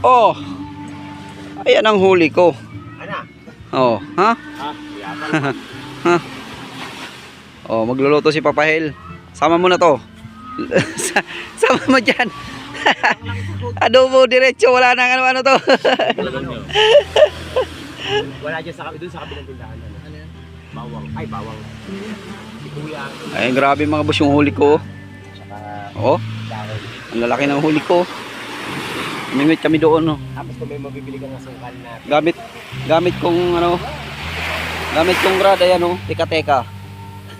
Oh. Ayan ang huli ko. Ano? Oh, ha? Ha? Oh, magluluto si Papa Hel. Sama mo na to. Sa- Sama mo dyan. Adobo diretso, wala nang ano ano to. Wala dyan sa kabila, dun sa kabilang tindahan. Ano? Bawang. Ay, bawang. Si Kuya. Ay, grabe mga boss yung huli ko. Oh. Ang lalaki ng huli ko. Mingwit kami doon, oh. Tapos kung may mabibili kang asukal na Gamit, gamit kong ano, gamit kong rad, ayan oh, teka-teka.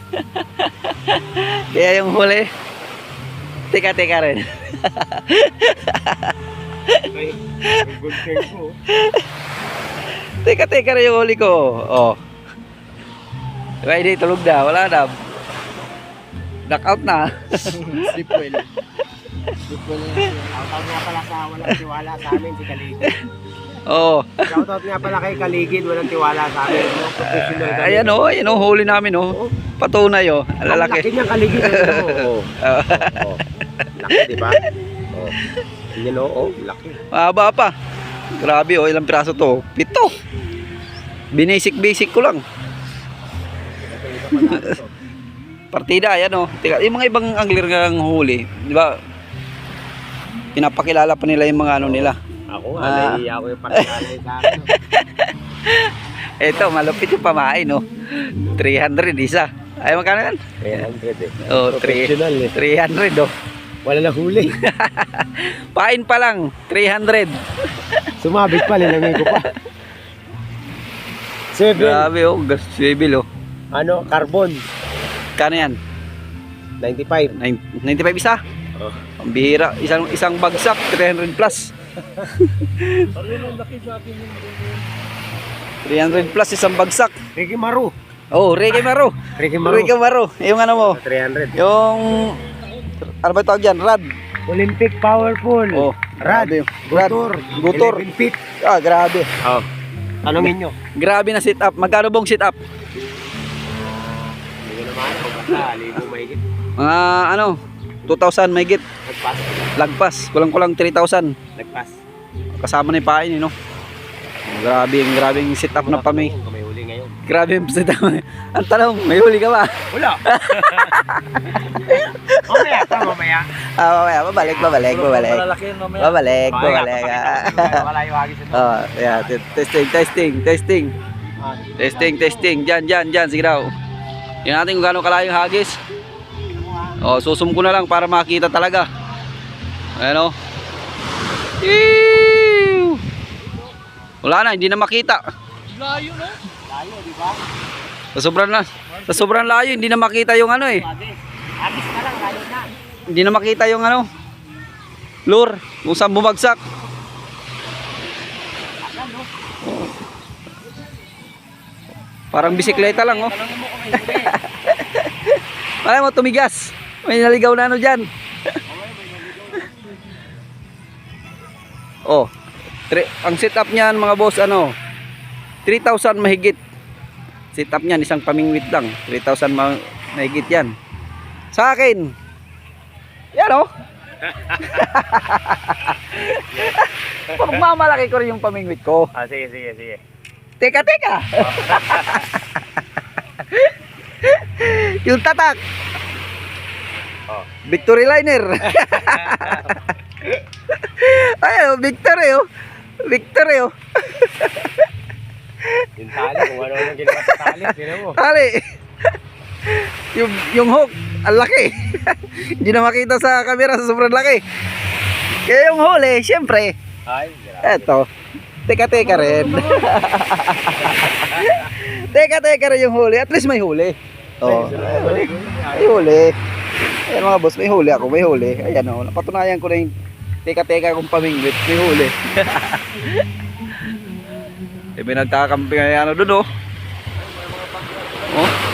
Kaya yung huli, teka-teka rin. Teka-teka rin yung huli ko. Oh. Diba, hindi tulog na, wala na. Knockout na. Sleep well. Shoutout nga pala sa walang tiwala sa amin si Kaligid. Oh. Shoutout nga pala kay Kaligid, walang tiwala sa amin. No? Professional kami. Ayan oh, ayan oh, huli namin oh. Patunay oh, ang Ang laki lalaki. niyang Kaligid. ano? Oo. Oh. Oh. Laki, di ba? Oh. Yan o, oh, laki. Mahaba pa. Grabe oh, ilang piraso to? Pito. Binasic-basic ko lang. Partida, ayan oh. Teka, yung mga ibang angler ng huli, di ba? Pinapakilala pa nila yung mga ano nila. Ako nga, Ah. nahihiya ako yung sa akin. Eto, malupit yung pamain oh. 300 isa. Ay, magkano yan? 300 eh. Oh, 3, Professional eh. 300 oh. Wala na huli. Pain pa lang, 300. Sumabit pa, linangin ko pa. Seven. Grabe oh, gas swivel oh. Ano, carbon. Kano yan? 95. Nine- 95 isa? Oh. Ang bihira, isang isang bagsak 300 plus. 300 plus isang bagsak. Ricky Maru. Oh, Ricky Maro. Ricky Maru. Ricky Maro. Yung ano mo, 300. yung ano ba tawag diyan? Rad. Olympic Powerful. Oh, Rad. Rad. Gutor. Gutor. 11 feet. Ah, grabe. Oh. Tanungin nyo. Grabe na sit up. Magkano bong sit up? Hindi ko naman ako basta. Libo mahigit. Mga ano, 2,000 may git. Nagpas. Lagpas. Kulang-kulang 3,000. Nagpas. Kasama na yung pain, eh, no? Grabe, grabe yung sit up na pami. May huli ngayon. Grabe yung sit up. Ang tanong, may huli ka ba? Wala. mamaya pa, mamaya. Ah, mamaya, babalik, babalik, babalik. Babalik, babalik. Wala yung hagis ito. Oh, yeah, testing, testing, testing. Testing, testing. Diyan, diyan, diyan, sige daw. Tingnan natin kung gaano kalayo yung hagis. Oh, susum ko na lang para makita talaga. Ayan oh. Eew! Wala na, hindi na makita. Layo, di ba? Sa sobrang na, sa sobrang layo, hindi na makita yung ano eh. Hagis na lang, layo na. Hindi na makita yung ano. Lure, kung saan bumagsak. No? Parang bisikleta lang oh. Malay mo, tumigas. May naligaw na ano dyan. oh, tri- ang setup niyan mga boss ano, 3,000 mahigit. Setup niyan, isang pamingwit lang. 3,000 ma- mahigit yan. Sa akin, yan oh. Pagmamalaki ko rin yung pamingwit ko. Ah, sige, sige, sige. Teka, teka. yung tatak. Oh. Victory liner. Ay, oh, victory oh. Victory oh. Yung tali, kung ano yung ginawa sa tali, tinan mo. Tali. yung yung hook, ang laki. Hindi na makita sa camera sa sobrang laki. Kaya yung huli, syempre, Ay, grabe. eto. Teka, teka rin. teka, teka rin yung huli. At least may huli. Oh. May huli. Ayan mga boss, may huli ako, may huli. Ayan o, oh, napatunayan ko na yung teka-teka kong pamingwit, may huli. eh, may nagkakampi ngayon ano dun o. Oh. oh.